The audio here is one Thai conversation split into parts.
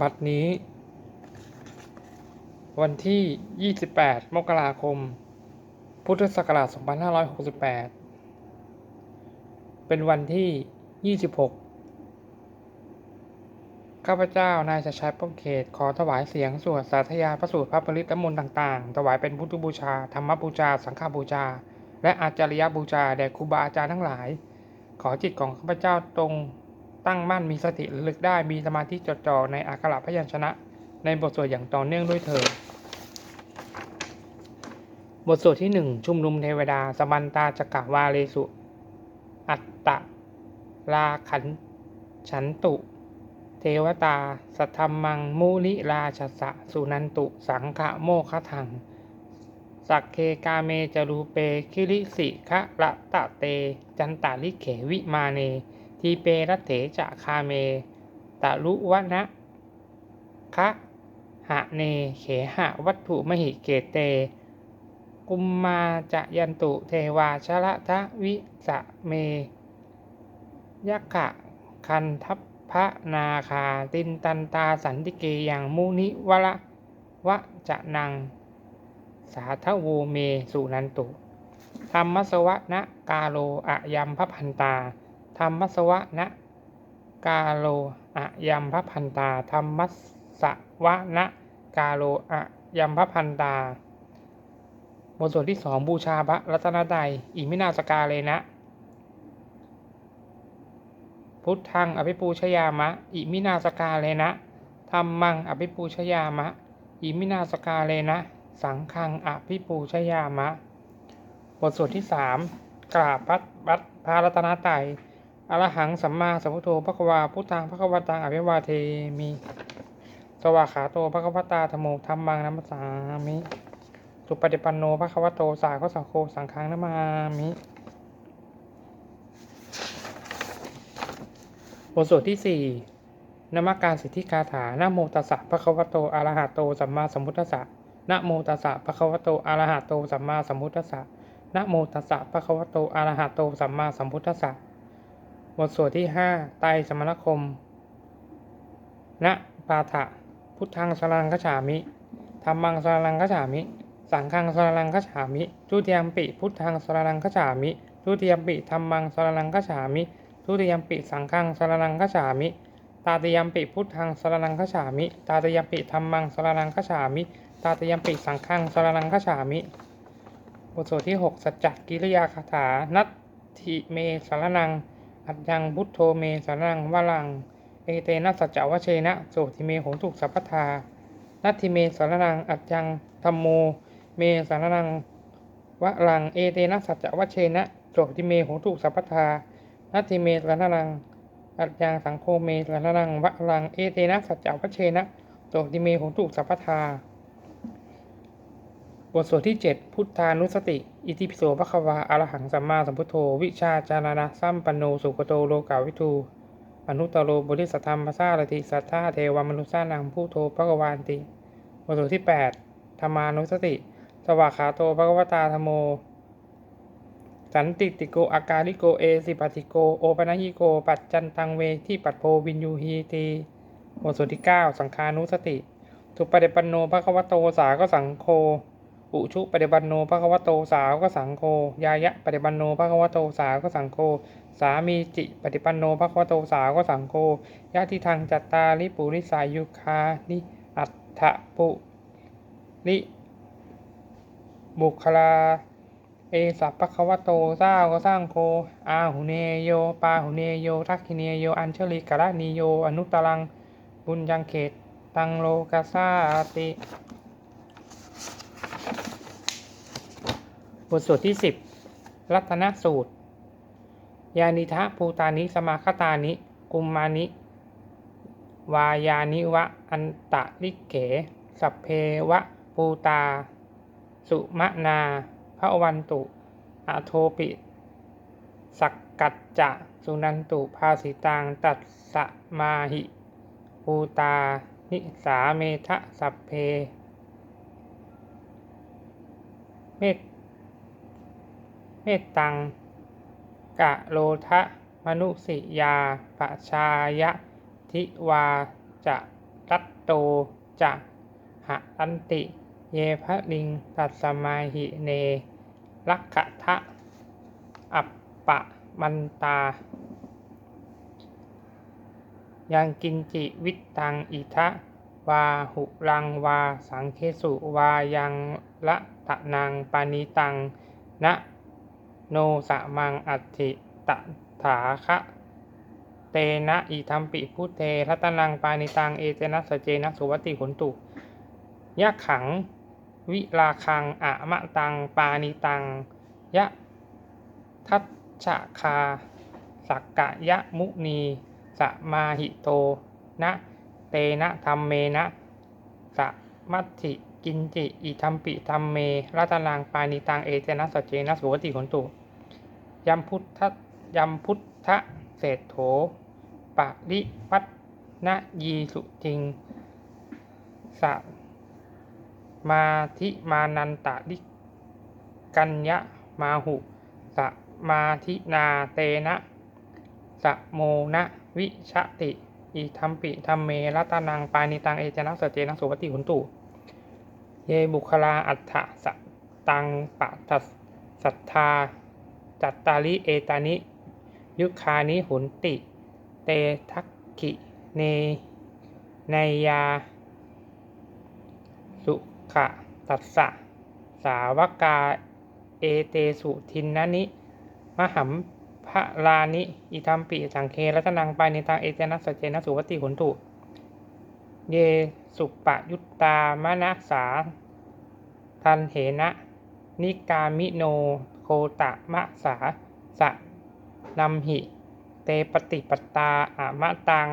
บัดนี้ วันที่ 28 มกราคม พุทธศักราช 2568 เป็นวันที่ 26 ข้าพเจ้านายชัยชัยป้อมเขต ขอถวายเสียงสวดสาธยายพระสูตรพระปริตมนต์ต่างๆ ถวายเป็นพุทธบูชา ธรรมบูชา สังฆบูชา และอาจารยบูชา แด่ครูบาอาจารย์ทั้งหลาย ขอจิตของข้าพเจ้าตรง ตั้งมั่นมีสติลึกได้มีสมาธิจดจ่อในอักขระพยัญชนะ ในบทสวดอย่างต่อเนื่องด้วยเถิดบทสวดที่หนึ่งชุมนุมเทวดาสมันตาจักวาเลสุ อัตตะลาขันฉันตุ เทวตา สัทธรมังมูลิราชสะสุนันตุ สังฆะโมคทัง สักเคกาเมจรูเปคิริสิคะระตะเต จันตาลิเขวิมาเน ทีเปรัตเถจะคาเมตะลุวะนะคะหะเนเขหะวัตถุมหิเกเต กุมมาจะยันตุเทวาชละทะวิสะเมยักขะคันทัพพระนาคาตินตันตาสันติเกยังมุนิวละวะจะนัง สาทโวเมสุนันตุธรรมสวะนะกาโลอะยัมพพันตา ธรรมสวะนะกาโลอะยัมพพันตาธรรมสวะนะกาโลอะยัมพพันตาบทสวดที่สองบูชาพระรัตนตรัยอิมินาสกาเลยนะ พุทธังอภิปูชยามะ อิมินาสกาเลยนะธรรมังอภิปูชยามะ อิมินาสกาเลยนะ สังฆังอภิปูชยามะ บทสวดที่สามกราบพัดบัดพระรัตนตรัย อรหังสัมมาสัมพุทโธพระกวาพุทธังพระกวตังอภิวาเทมิสวาขาโตพระกวตาธโมธรรมังนัมสสามิสุปฏิปันโนพระควโตสาวกสังโฆสังฆังนามามิบทสวดที่สี่นมกการสิทธิคาถานะโมตัสสะพระควโตอะระหะโตสัมมาสัมพุทธัสสะนะโมตัสสะพระควโตอะระหะโตสัมมาสัมพุทธัสสะนะโมตัสสะพระควโตอะระหะโตสัมมาสัมพุทธัสสะ บทสวดที่ห้าไตรสมณคมนะปาฐะพุทธังสรังคฉามิ ธรรมังสรังคฉามิ สังฆังสรังคฉามิ ทุติยมปิ พุทธังสรังคฉามิ ทุติยมปิธรรมังสรังคฉามิ ทุติยมปิสังฆังสรังคฉามิ ตาติยมปิพุทธังสรังคฉามิ ตาติยมปิธรรมังสรังคฉามิ ตาติยมปิสังฆังสรังคฉามิ บทสวดที่ 6 สัจจกิริยาคาถา นัตถิเมสารนัง อัจยังพุทโธเมสารนังวลัง เอเตนะสัจจวเชนะโสติเมโหตุสัพพทานัตถิเมสารนังอัจยังธรรมโม เมสารนังวะลัง เอเตนะสัจจะวะเชนะโสติเมโหตุสัพพทานัตถิเมสารนังอัจยังสังโฆเมสารนังวะลัง เอเตนะสัจจะวะเชนะโสติเมโหตุสัพพทา บทสวดที่ 7 พุทธานุสติ อิติปิโสภควาอรหังสัมมาสัมพุทโธ วิชาจานานะสัมปันโนสุกโตโลกาวิทูอนุตตโรบริสัทธรรมภาษาลติสัทธาเทวมนุษย์สานังผู้โทภควานติบทสวดที่ 8 ธรรมานุสติ สวากขาโตภควตาธโม สันติติโกอาการิโกเอสิปติโกโอปนัญิโก ปัจจันตังเวที่ปัดโพวินยูฮีตีบทสวดที่ 9 สังคานุสติ สุปฏิปันโนภควโตสาก็สังโฆ อุชุปฏิปันโนภควโตสาวก็สังโฆยายะปฏิปันโนภควโตสาวก็สังโฆสามีจิปฏิปันโนภควโตสาวก็สังโฆยะทิทางจัตตาลิปุริสายุคานิอัตถปุริบุคลา เอสัพพะควโตสาวก็สร้างโคอาหุเนโยปาหุเนโยทักขิเนโยอัญเชลิกะระนิโยอนุตตรังบุญยังเขตตังโลกาสาติ บทสวดที่ 10 รัตนสูตร ยานิทะภูตานิสมาคตานิ กุมมานิ วายานิวะ อันตะลิเกสัพเพวะภูตา สุมะนาพระวันตุ อโทปิ สักกัจจะสุนันตุภาสิตังตัสสะมาหิภูตา นิสาเมทะสัพเพ เมต เมตตังกะโลทะมนุสิยาปชายะทิวาจะรัตโตจะหะอันติ เยภะลิงตัสสมาหิเน ลักขะทะ อัปปะมันตา ยังกินจิวิตตังอิทะ วาหุรังวาสังเคสุวายังละตะนังปานิตัง นะ โนสะมังอัติตถาคะเตนะอิทัมปิพุเทรัตนังปานิตังเอเจนะสเจนะสุวัติขนตุยะขัง วิราคังอะมะตัง ปานิตัง ยะทัชชะคา สักกะยะมุนีสมาหิโต นะ เตนะธรรมเมนะสะมัติ กินจิอิทัมปิธรรมเมรัตนังปานิตังเอเจนะสเจนะสุวติขนตุยัมพุทธยัมพุทธเศรษโถปะริวัตนยีสุจิงสะมาธิมานันตะลิกัญญะมาหุสะมาธินาเตนะสะโมนะวิชติอิทัมปิธรรมเมรัตนังปานิตังเอเจนะสเจนะสุปฏิหุนตุ เยบุคลาอัฏฐสตังปะตัสสัทธา จัตตาริเอตานิ ยุคานิหุนติ เตทักขิเนนยา สุขะตัสสะ สาวกา เอเตสุทินนนิ มหัมพระลานิ อิทัมปิสังเครัตนังปานิตังเอเจนะสเจนะสุวติหุนตุ เยสุปะยุตตามนัสา ทันเหนะ นิกามิโนโคตะมะสาสะนัมหิ เตปฏิปตาอามะตัง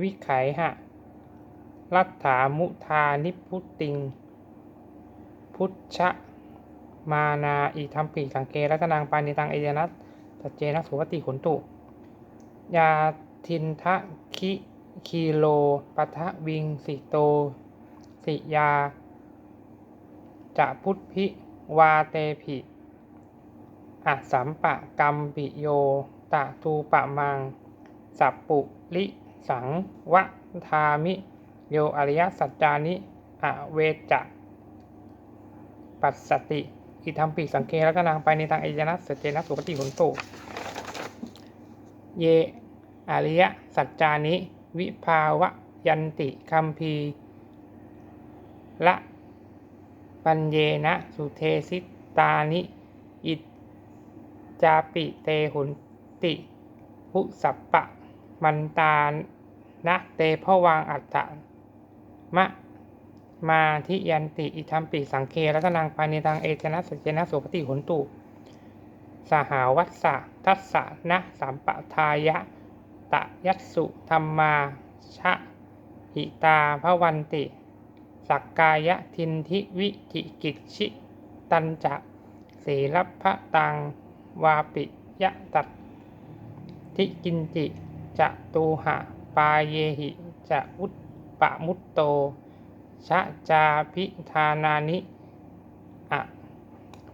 วิไขหะ รัตถามุทานิพุติง พุทธะมานาอิทัมปิสังเกรัตนังปานิตังเอเจนัสตเจนะสุวติขนตุ ยาทินทะคิ คีโลปะทะวิงสิโต สิยา จะพุทธิวาเตผิอะสัมปะกัมปิโย ตะทูปะมัง สัปปุลิสังวะทามิ โยอริยสัจจานิอะเวจะปัสสติอิทัมปิสังเครัตนังไปในทางอายนะสเจนะสุปฏิหุนตุเยอริยสัจจานิ วิภาวะยันติคัมภีละปัญเยนะสุเทสิตานิ อิจาปิเตหุนติ ภุสัปปะ มันตานะเตพวังอัตตะมะมาทิยันติอิทัมปิสังเครัตนังปานิตังเอเจนะสเจนะสุปฏิหุนตุ สหาวัสสะทัสสะนะสัมปทายะ ตะยัสสุธรรมา ชะหิตาพระวันติ สักกายทินทิวิจิกิจชิตันจะสีลพะตัง วาปิยะตัดทิกินจิจะตูหะ ปาเยหิจะอุตปะมุตโต ชะจาพิธานานิอะ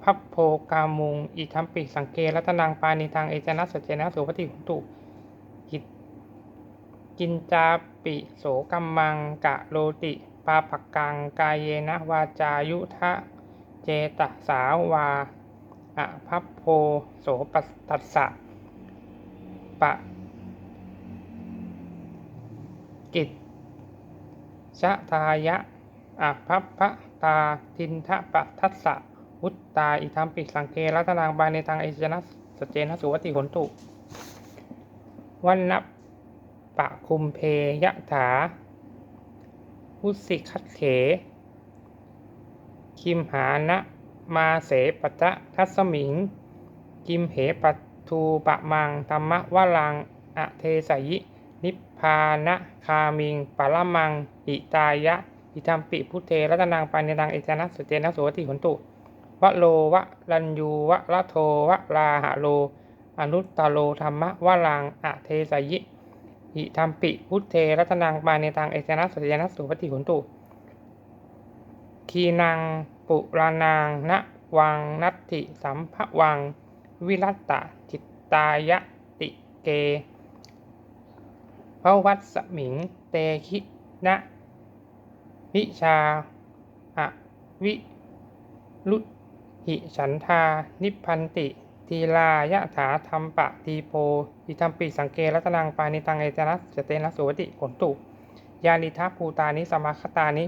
พัพโพกามุง อิทัมปิสังเกรัตนังปานิตังเอจนะสเจนะสุปฏิหุตุ กินจาปิโสกัมมังกะโลติปาปักกังกายเยนะวาจายุทะเจตสาวาอะพัพโพโสปัสตัสสะปะกิจชะทายะอะพัพพะตาทินทะปะทัสสะวุตตาอิทัมปิสังเครัตนางบาในทางอเจนะสเจนะสุวัติขนตุวันนับ ปะคุมเพยะถาวุสิคัตเขคิมหานะมาเสปะทะทัสมิง กิมเหปทูปะมังธรรมวลังอะเทสยิ นิพพานะคามิงปะละมัง อิตายะ อิทัมปิพุเทรัตนังปานิตังเอเจนะสเจนะสุวัติขนตุวะโลวะรัญยูวะละโทวะลาหะโล อนุตตโลธรรมวะลังอะเทสยิ อิทัมปิพุทเทรัตนังปานิตังเอเจนะสเจนะสุวัติขนตุคีนังปุรานังณวังนัตถิสัมภวัง วิรัตตะจิตตายะติเกพระวัตสมิง เตคินะวิชาอะวิรุหิฉันทา นิพันติ ทีลายะถาธรรมปะทีโพอิธรรมปิสังเกรัตนังปานิตังเอตนะสเตนะสุวติผลตุยานิทัพภูตานิสมาคตานิ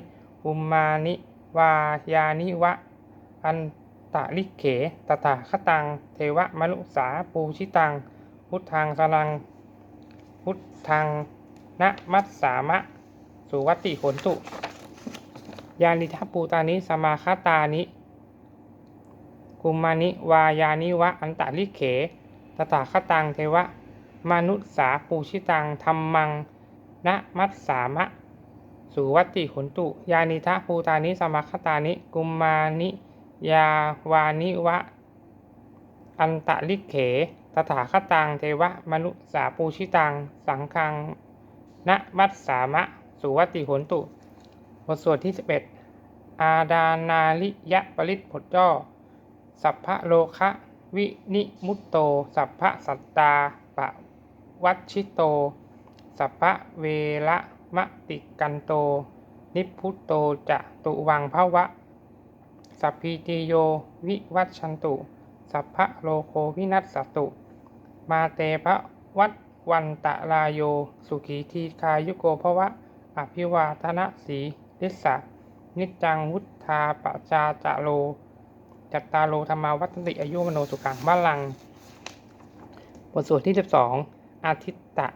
อุมมานิวายานิวะ อันตะลิเขตถาคตัง เทวมนุสาปูชิตัง พุทธังสลัง พุทธังนะมัสสามะ สุวัติผลตุยานิทัพภูตานิสมาคตานิ กุมานิวายานิวะอันตะลิเข ตถาคตังเทวะ มนุษสาปูชิตังธรรมังนะมัสสามะ สุวัตติขนตุ ยานิทะภูตานิสมคตานิ กุมมานิ ยาวานิวะ อันตะลิเข ตถาคตังเทวะ มนุษสาปูชิตัง สังคังนะมัสสามะ สุวัตติขนตุ บทสวดที่ 11 อาดานาลิยะปริตผลย่อ สัพพะโลคะวินิมุตโต สัพพะสัตตาปะวัชชิโต สัพพะเวระมะติกันโต นิพพุตโตจะตุวังภวะ สัพพีติโยวิวัชชันตุ สัพพะโลโควินัสสตุ มาเตภะวัดวันตะลายโย สุขีทีคายุโกภวะ อภิวาทนะสีลิสะนิจจังวุธาปจาจะโล จัตตาโลธรรมาวัตติอายุมโนสุขังบาลัง บทสวดที่ 12 อาทิตตะ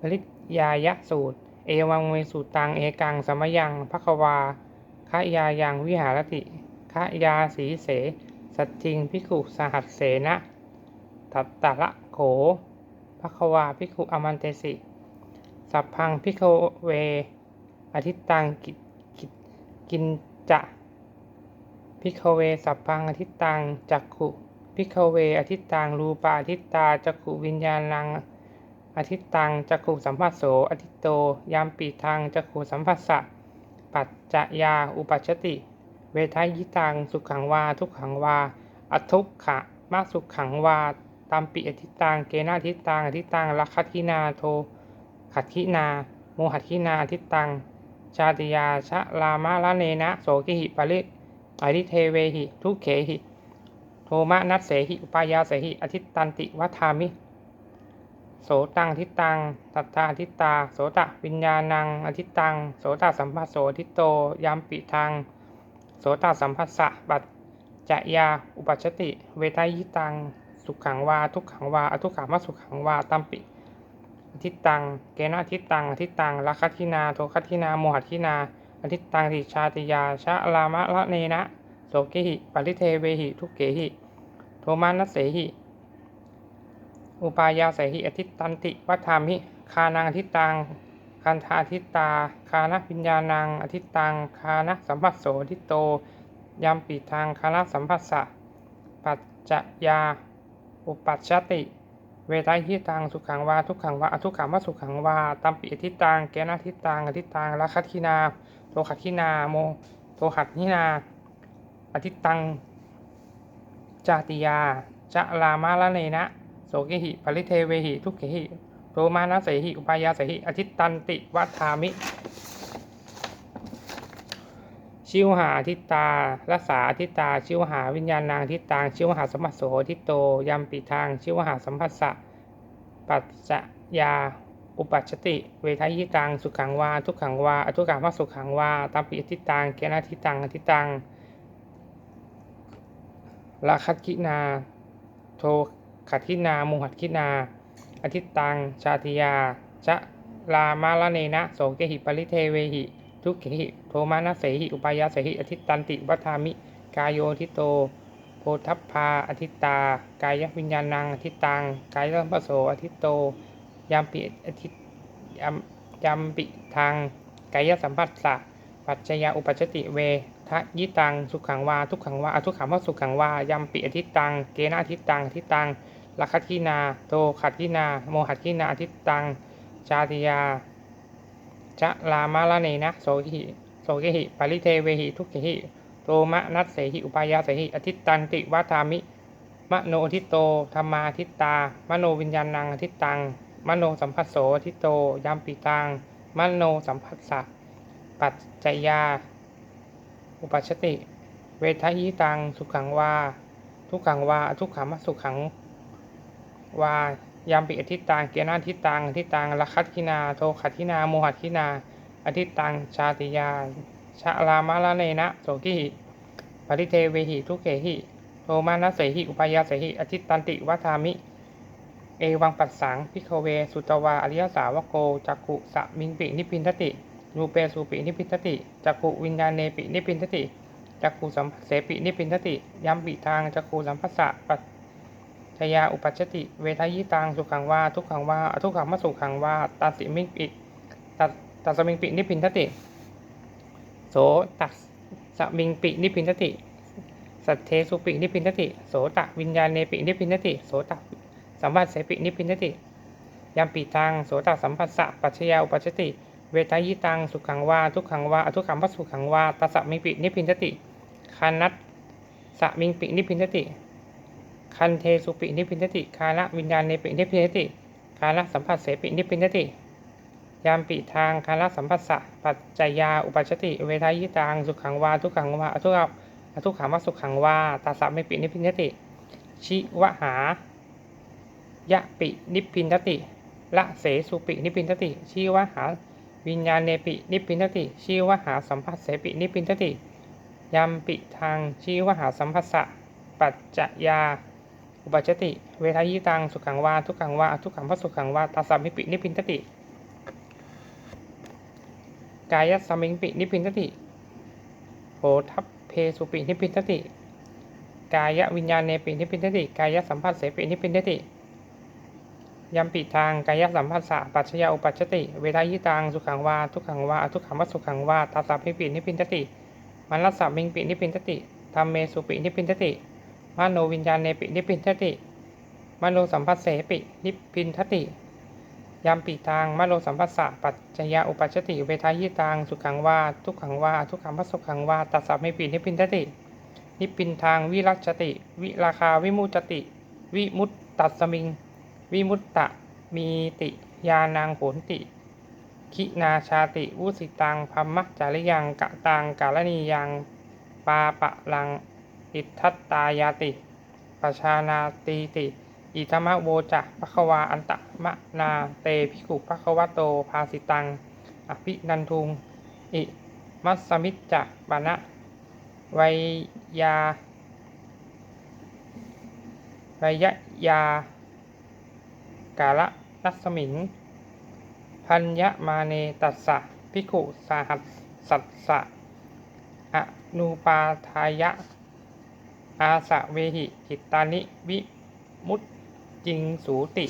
ปริยายะสูตร เอวังเวสูตัง เอกัง สมยังภควาคยายังวิหารติคยาสีเส สัจจิงพิกุสหัสเสนะตัตตะละโขภควาพิกุอมันเตสิ สัพพังพิกเวอทิตตังกิกิกินจะ พิกเวสัพพังอทิตังจักขุพิกเวอทิตังรูปาอทิตาจักขุวิญญาณังอทิตังจักขุสัมภัสโสอทิโตยามปีทางจักขุสัมภัสสะปัจจยาอุปัชติ เวทายิตังสุขังวาทุกขังวาอทุกขะมาสุขังวาตามปิอทิตังเกนาทิตังอทิตังลักขทินาโทขัดขินา โมหัดขินาทิตังชาติยาชะลามาละเนนะโสกิหิปะริ อริเทเวหิ ทุเขหิ โทมะนัสเสหิ อุปายาเสหิอทิตตันติวัฏามิ โสตังทิตังตัตตาทิตตาโสตะวิญญาณังอทิตตัง โสตสัมภัสโสทิตโตยามปิทางโสตสัมภัสสะปัจจะยา อุปัชติ เวทายิตัง สุขังวา ทุกขังวา อทุกขามาสุขังวา ตัมปิอทิตตัง เกณอาทิตตัง อทิตตังลักขทินา โทคัทินา โมหัทินา อทิตตังติชาติยาชะลามะละเนนะโสเกหิปริเทเวหิ ทุกเกหิ โทมานัสเสหิ อุปายาเสหิอทิตตันติวัฏามิ คานังอทิตตังคันธาทิตตา คานะปิญญาณังอทิตตัง คานะสัมภัสโสทิตโตยามปีทางคานะสัมภัสสะ ปัจจยา อุปัชชติ เวทายหิตังสุขังวาทุกขังวาอทุกขังวาสุขังวาตัมปิอทิตตังเกณทิตตังอทิตตังลักขทินา โทขัดทินาโม โทขัดทินาอทิตัง จาติยา จะลามาละเนนะ โสเกหิปริเทเวหิ ทุกเกหิโทมานะเสหิ อุปายาเสหิอทิตันติวัฏามิ ชิวหาอทิตารักษาอทิตา ชิวหาวิญญาณนางทิตตังชิวหาสัมปัสโสทิตโตยามปีทาง ชิวหาสัมปัสสะ ปัจจยา อุปัชชติ เวทายตัง สุขังวา ทุกขังวา อทุกขามาสุขังวาตามปิอทิตังเกณทิตังอทิตังละคัตคินา โทขัดคินา มุหัดคินาอทิตัง ชาติยาจะลามาลเนนะโสเกหิปริเทเวหิ ทุกเกหิ โทมานะเสหิ อุปายาเสหิ อทิตันติวัฏามิ กายโยทิโต โพทัพพาอทิตา กายวิญญาณังอทิตัง กายสัมปโสอทิตโต ยามปิอทิตยามยามปิทางกายสัมปัสสะปัจจยาอุปัชติเวทะยิตังสุขังวาทุกขังวาอทุกขังวาสุขังวายามปิอทิตตัง เกณอาทิตตังอทิตตังลักขทินาโตขัดทินา โมหัดทินาอทิตตัง ชาติยาจะลามาละเนนะโสหิโสเกหิปริเทเวหิทุกเกหิโตมะนัสเสหิอุปายาเสหิอทิตตันติวัฏามิมโนทิตโตธรรมาทิตตา มโนวิญญาณังอทิตตัง มโนสัมภัสโสอทิโตยามปีตังมโนสัมภัสสะปปัจจยา อุปัชติ เวทายตังสุขังวาทุกขังวาทุกขังมสุขังวายามปิอธิตังเกียนาทิตังอธิตังลัคคัตคินา โทขัตคินาโมหัตคินา อธิตังชาติยาชะลามาลาเนนะโสกิหิปริเทเวหิทุเขหิโทมานะเสหิอุปายาเสหิอธิตันติวัฏามิ เอวังปัสสังพิกเว สุตวาอริยสาวโกจักขุสะมิงปินิพินทติรูเปสุปินิพินทติจักขุวิญญาณเนปินิพินทติจักขุสัมเสปินิพินทติยัมปิทางจักขุสัมภัสสะปัจยาอุปัชติ เวทยิตังสุขังวาทุกขังวาอทุกขังมสุขังวาตัสิมิงปิตัสตัสมิงปินิพินทติโสตัสสมิงปินิพินทติสัทเทสุปินิพินทติโสตวิญญาณเนปินิพินทติโสต สัมปัสเสปินิพินติยัมปิตังโสตสัมปัสสะปัจจยาอุปัชติ เวทายิตังสุขังวาทุกขังวาอทุกขังวัสุขังวาตัสสะมิปินิพินติคานัตสะมิงปินิพินติคันเทสุปินิพินติคานะวิญญาณเนปินิพินติคานะสัมผัสเสปินิพินติยามปิทางคานะสัมผัสสะปัจจยาอุปัชติ เวทายิตังสุขังวาทุกขังวาอทุกขอทุกขังวัสุขังวาตัสสะมิปินิพินติชิวหา ยะปินิพินทติ ละเสสุปินิพินทติชีวหาวิญญาณเนปินิพพินทติชีวหาสัมผัสเสปินิพพินทติยามปิทางชีวหาสัมผัสสะปัจจยา อุปัชชติ เวทายตังสุขังวาทุกขังวาทุกขังพระสุขังวาตัสสะมิปินิพพินทติ กายสัมมิงปินิพพินทติโหทัพเพสุปินิพพินทติ กายวิญญาณเนปินิพพินทติ กายสัมผัสเสปินิพพินทติ ยัมปิทางกายสัมผัสสะปัจจยาอุปัชชติ เวทายตังสุขังวาทุกขังวาอทุกขังวัสุขังวาตัสสะมิปินิพพินทติมันลัสสะมิงปินิพพินทติธรรมเมสุปินิพพินทติมโนวิญญาณเนปินิพพินทติมโนสัมผัสเสปินิพพินทติยัมปิทางมโนสัมผัสสะปัจจยาอุปัชชติ เวทายตังสุขังวาทุกขังวาอทุกขังวัสุขังวาตัสสะมิปินิพพินทตินิพพินทางวิรัชติ วิราคาวิมุจติ วิมุตตัสมิง วิมุตตะมีติ ยานางโหนติ คินาชาติวุสิตังพัมมะจาริยังกะตังกาลนียังปาปะลัง อิทัตตายาติปชานาตีติ อิธมะโวจะปะควาอันตะมะนาเตภิกขุปะควะโตภาสิตัง อภินันทุง อิมัสสมิจจะปะนะไวยาไวยยา กาละนัสมิง พัญญมาเนตัสสะพิขุสาหัสสัตสะอนุปาทายะ อาสะเวหิจิตตานิ วิมุตจิงสูติ